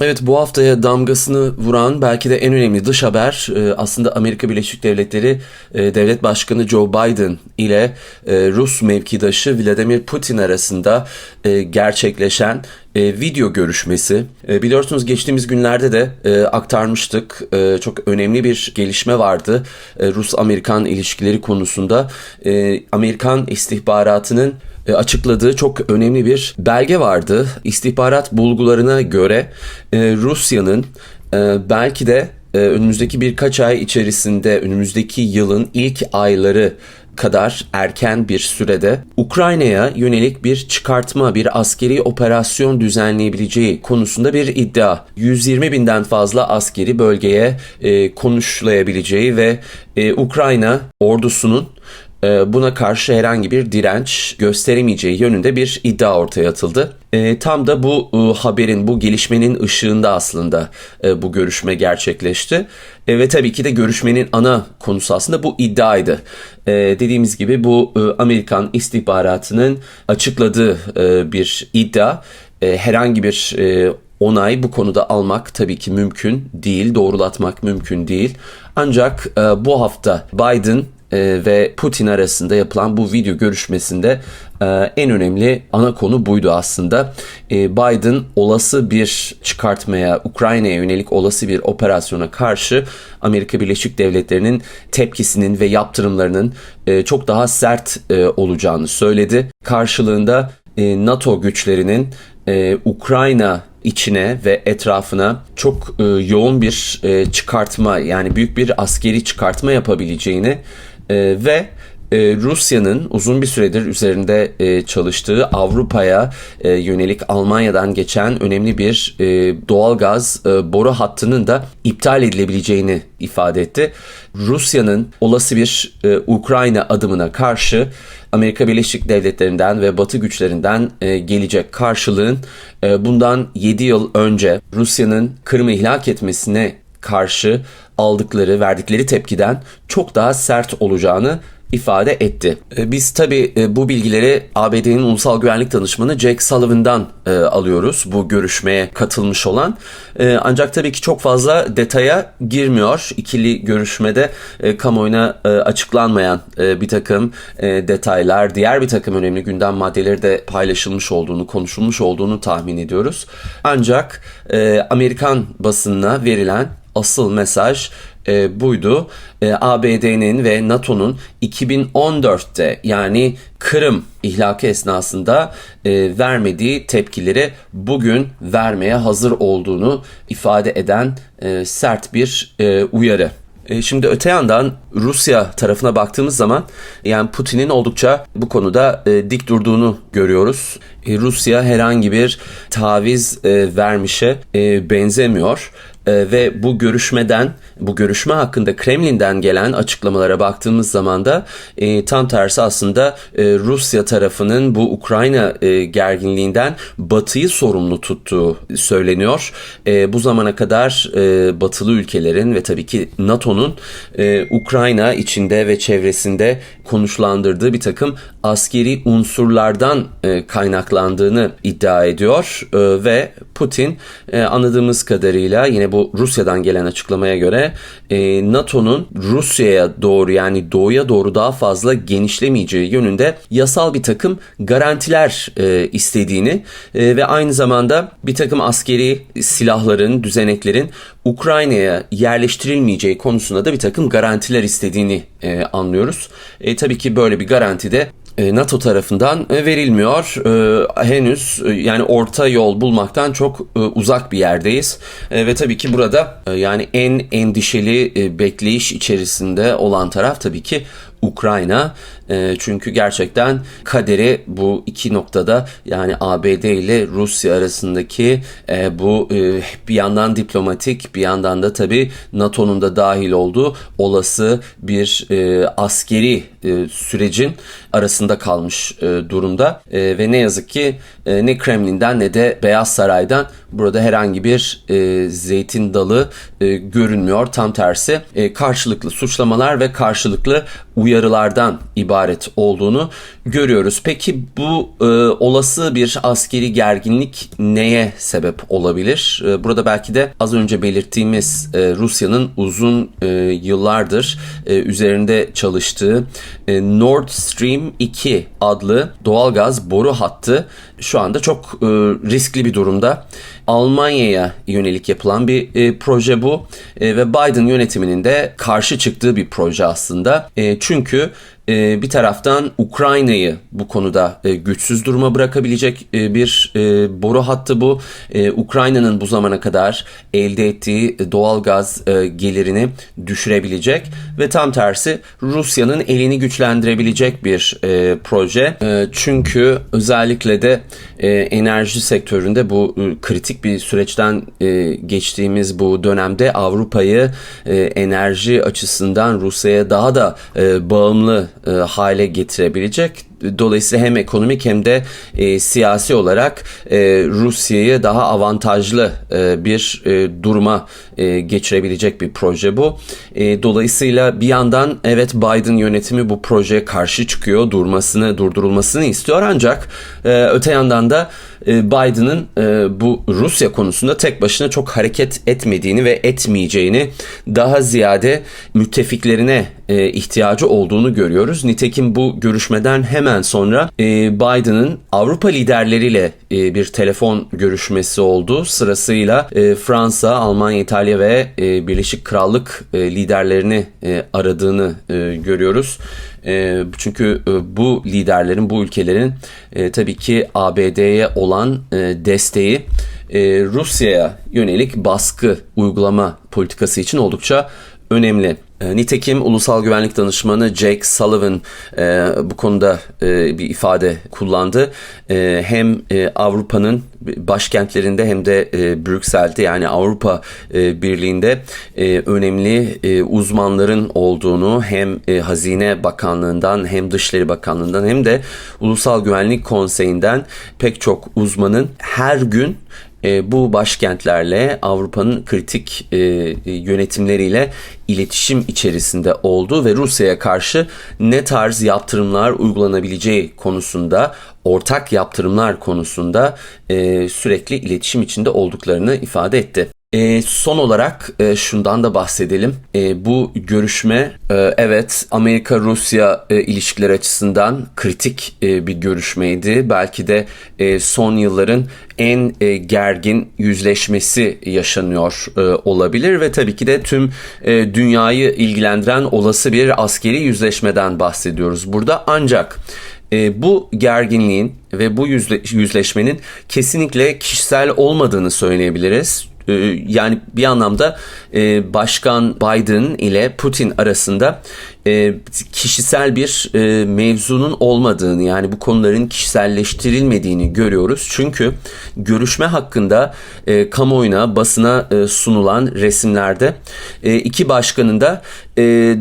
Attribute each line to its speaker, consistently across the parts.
Speaker 1: Evet bu haftaya damgasını vuran belki de en önemli dış haber e, aslında Amerika Birleşik Devletleri e, Devlet Başkanı Joe Biden ile e, Rus mevkidaşı Vladimir Putin arasında gerçekleşen video görüşmesi. Biliyorsunuz geçtiğimiz günlerde de aktarmıştık. Çok önemli bir gelişme vardı Rus-Amerikan ilişkileri konusunda. Amerikan istihbaratının e, açıkladığı çok önemli bir belge vardı. İstihbarat bulgularına göre e, Rusya'nın e, belki de önümüzdeki birkaç ay içerisinde önümüzdeki yılın ilk ayları kadar erken bir sürede Ukrayna'ya yönelik bir çıkartma, bir askeri operasyon düzenleyebileceği konusunda bir iddia. 120 binden fazla askeri bölgeye e, konuşlayabileceği ve e, Ukrayna ordusunun buna karşı herhangi bir direnç gösteremeyeceği yönünde bir iddia ortaya atıldı. E, tam da bu e, haberin, bu gelişmenin ışığında aslında e, bu görüşme gerçekleşti. E, ve tabii ki de görüşmenin ana konusu aslında bu iddiaydı. Dediğimiz gibi bu Amerikan istihbaratının açıkladığı bir iddia. Herhangi bir e, onay bu konuda almak tabii ki mümkün değil, doğrulatmak mümkün değil. Ancak bu hafta Biden e, ve Putin arasında yapılan bu video görüşmesinde e, en önemli ana konu buydu aslında. E, Biden olası bir çıkartmaya, Ukrayna'ya yönelik olası bir operasyona karşı Amerika Birleşik Devletleri'nin tepkisinin ve yaptırımlarının e, çok daha sert e, olacağını söyledi. Karşılığında e, NATO güçlerinin e, Ukrayna içine ve etrafına çok e, yoğun bir e, çıkartma yani büyük bir askeri çıkartma yapabileceğini e, ve e, Rusya'nın uzun bir süredir üzerinde e, çalıştığı Avrupa'ya e, yönelik Almanya'dan geçen önemli bir e, doğalgaz boru hattının da iptal edilebileceğini ifade etti. Rusya'nın olası bir Ukrayna adımına karşı Amerika Birleşik Devletleri'nden ve Batı güçlerinden gelecek karşılığın bundan 7 yıl önce Rusya'nın Kırım'ı ihlak etmesine karşı aldıkları, verdikleri tepkiden çok daha sert olacağını ifade etti. E, biz tabi e, bu bilgileri ABD'nin Ulusal Güvenlik Danışmanı Jack Sullivan'dan e, alıyoruz bu görüşmeye katılmış olan. Ancak tabii ki çok fazla detaya girmiyor. İkili görüşmede kamuoyuna açıklanmayan bir takım detaylar, diğer bir takım önemli gündem maddeleri de paylaşılmış olduğunu, konuşulmuş olduğunu tahmin ediyoruz. Ancak Amerikan basınına verilen asıl mesaj e, buydu. E, ABD'nin ve NATO'nun 2014'te yani Kırım ihlakı esnasında e, vermediği tepkileri bugün vermeye hazır olduğunu ifade eden e, sert bir e, uyarı. E, şimdi öte yandan Rusya tarafına baktığımız zaman yani Putin'in oldukça bu konuda e, dik durduğunu görüyoruz. E, Rusya herhangi bir taviz e, vermişe e, benzemiyor. Ee, ve bu görüşmeden, bu görüşme hakkında Kremlin'den gelen açıklamalara baktığımız zaman da e, tam tersi aslında e, Rusya tarafının bu Ukrayna e, gerginliğinden Batı'yı sorumlu tuttuğu söyleniyor. E, bu zamana kadar e, Batılı ülkelerin ve tabii ki NATO'nun e, Ukrayna içinde ve çevresinde konuşlandırdığı bir takım askeri unsurlardan e, kaynaklandığını iddia ediyor e, ve Putin e, anladığımız kadarıyla yine bu Rusya'dan gelen açıklamaya göre e, NATO'nun Rusya'ya doğru yani doğuya doğru daha fazla genişlemeyeceği yönünde yasal bir takım garantiler e, istediğini e, ve aynı zamanda bir takım askeri silahların, düzeneklerin Ukrayna'ya yerleştirilmeyeceği konusunda da bir takım garantiler istediğini e, anlıyoruz. E, tabii ki böyle bir garanti de NATO tarafından e, verilmiyor. E, henüz yani orta yol bulmaktan çok uzak bir yerdeyiz. Ve tabii ki burada yani en endişeli bekleyiş içerisinde olan taraf tabii ki Ukrayna e, çünkü gerçekten kaderi bu iki noktada yani ABD ile Rusya arasındaki e, bu e, bir yandan diplomatik bir yandan da tabi NATO'nun da dahil olduğu olası bir e, askeri sürecin arasında kalmış durumda ve ne yazık ki ne Kremlin'den ne de Beyaz Saray'dan burada herhangi bir zeytin dalı görünmüyor. Tam tersi karşılıklı suçlamalar ve karşılıklı uyarılardan ibaret olduğunu görüyoruz. Peki bu e, olası bir askeri gerginlik neye sebep olabilir? E, burada belki de az önce belirttiğimiz e, Rusya'nın uzun e, yıllardır e, üzerinde çalıştığı e, Nord Stream 2 adlı doğalgaz boru hattı şu anda çok e, riskli bir durumda. Almanya'ya yönelik yapılan bir e, proje bu e, ve Biden yönetiminin de karşı çıktığı bir proje aslında. E, çünkü bir taraftan Ukrayna'yı bu konuda e, güçsüz duruma bırakabilecek e, bir e, boru hattı bu. Ukrayna'nın bu zamana kadar elde ettiği doğal gaz gelirini düşürebilecek ve tam tersi Rusya'nın elini güçlendirebilecek bir proje. Çünkü özellikle de enerji sektöründe bu kritik bir süreçten geçtiğimiz bu dönemde Avrupa'yı enerji açısından Rusya'ya daha da bağımlı e, hale getirebilecek. Dolayısıyla hem ekonomik hem de e, siyasi olarak e, Rusya'yı daha avantajlı e, bir e, duruma e, geçirebilecek bir proje bu. E, dolayısıyla bir yandan evet Biden yönetimi bu projeye karşı çıkıyor, durmasını, durdurulmasını istiyor ancak e, öte yandan da e, Biden'ın e, bu Rusya konusunda tek başına çok hareket etmediğini ve etmeyeceğini daha ziyade müttefiklerine e, ihtiyacı olduğunu görüyoruz. Nitekim bu görüşmeden hemen sonra Biden'ın Avrupa liderleriyle bir telefon görüşmesi oldu. Sırasıyla Fransa, Almanya, İtalya ve Birleşik Krallık liderlerini aradığını görüyoruz. E, çünkü e, bu liderlerin, bu ülkelerin e, tabii ki ABD'ye olan e, desteği e, Rusya'ya yönelik baskı uygulama politikası için oldukça. E, nitekim Ulusal Güvenlik Danışmanı Jake Sullivan e, bu konuda e, bir ifade kullandı. E, hem e, Avrupa'nın başkentlerinde hem de e, Brüksel'de yani Avrupa e, Birliği'nde e, önemli e, uzmanların olduğunu hem e, Hazine Bakanlığı'ndan hem Dışişleri Bakanlığı'ndan hem de Ulusal Güvenlik Konseyi'nden pek çok uzmanın her gün e, bu başkentlerle Avrupa'nın kritik e, yönetimleriyle iletişim içerisinde oldu ve Rusya'ya karşı ne tarz yaptırımlar uygulanabileceği konusunda ortak yaptırımlar konusunda e, sürekli iletişim içinde olduklarını ifade etti. E, son olarak e, şundan da bahsedelim. E, bu görüşme e, evet Amerika-Rusya e, ilişkileri açısından kritik e, bir görüşmeydi. Belki de e, son yılların en e, gergin yüzleşmesi yaşanıyor e, olabilir ve tabii ki de tüm e, dünyayı ilgilendiren olası bir askeri yüzleşmeden bahsediyoruz burada. Ancak e, bu gerginliğin ve bu yüzle, yüzleşmenin kesinlikle kişisel olmadığını söyleyebiliriz. Ee, yani bir anlamda e, Başkan Biden ile Putin arasında e, kişisel bir e, mevzunun olmadığını yani bu konuların kişiselleştirilmediğini görüyoruz. Çünkü görüşme hakkında kamuoyuna, basına sunulan resimlerde iki başkanın da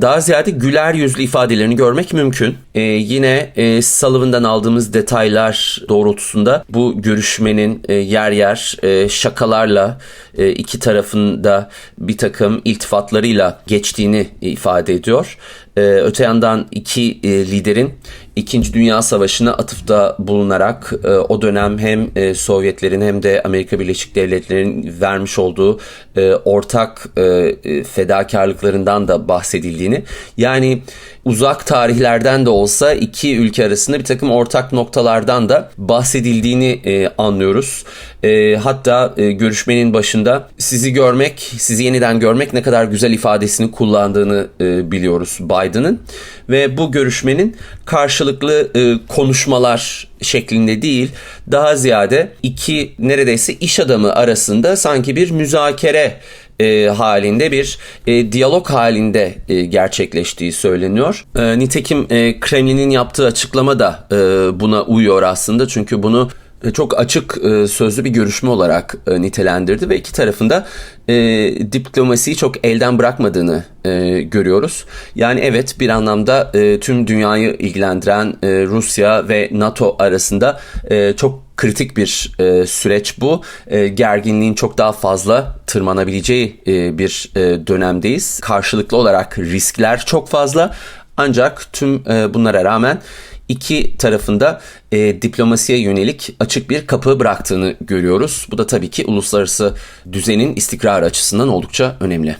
Speaker 1: daha ziyade güler yüzlü ifadelerini görmek mümkün. Yine Sullivan'dan aldığımız detaylar doğrultusunda bu görüşmenin yer yer şakalarla e, iki tarafında bir takım iltifatlarıyla geçtiğini ifade ediyor. E, öte yandan iki e, liderin İkinci Dünya Savaşı'na atıfta bulunarak o dönem hem Sovyetlerin hem de Amerika Birleşik Devletleri'nin vermiş olduğu ortak fedakarlıklarından da bahsedildiğini yani uzak tarihlerden de olsa iki ülke arasında bir takım ortak noktalardan da bahsedildiğini anlıyoruz. Hatta görüşmenin başında sizi görmek, sizi yeniden görmek ne kadar güzel ifadesini kullandığını biliyoruz Biden'ın ve bu görüşmenin karşılıklı e, konuşmalar şeklinde değil daha ziyade iki neredeyse iş adamı arasında sanki bir müzakere e, halinde bir e, diyalog halinde e, gerçekleştiği söyleniyor. E, nitekim e, Kremlin'in yaptığı açıklama da e, buna uyuyor aslında çünkü bunu çok açık e, sözlü bir görüşme olarak e, nitelendirdi ve iki tarafında e, diplomasiyi çok elden bırakmadığını e, görüyoruz. Yani evet bir anlamda e, tüm dünyayı ilgilendiren e, Rusya ve NATO arasında e, çok kritik bir e, süreç bu. E, gerginliğin çok daha fazla tırmanabileceği e, bir e, dönemdeyiz. Karşılıklı olarak riskler çok fazla. Ancak tüm e, bunlara rağmen iki tarafında e, diplomasiye yönelik açık bir kapı bıraktığını görüyoruz. Bu da tabii ki uluslararası düzenin istikrarı açısından oldukça önemli.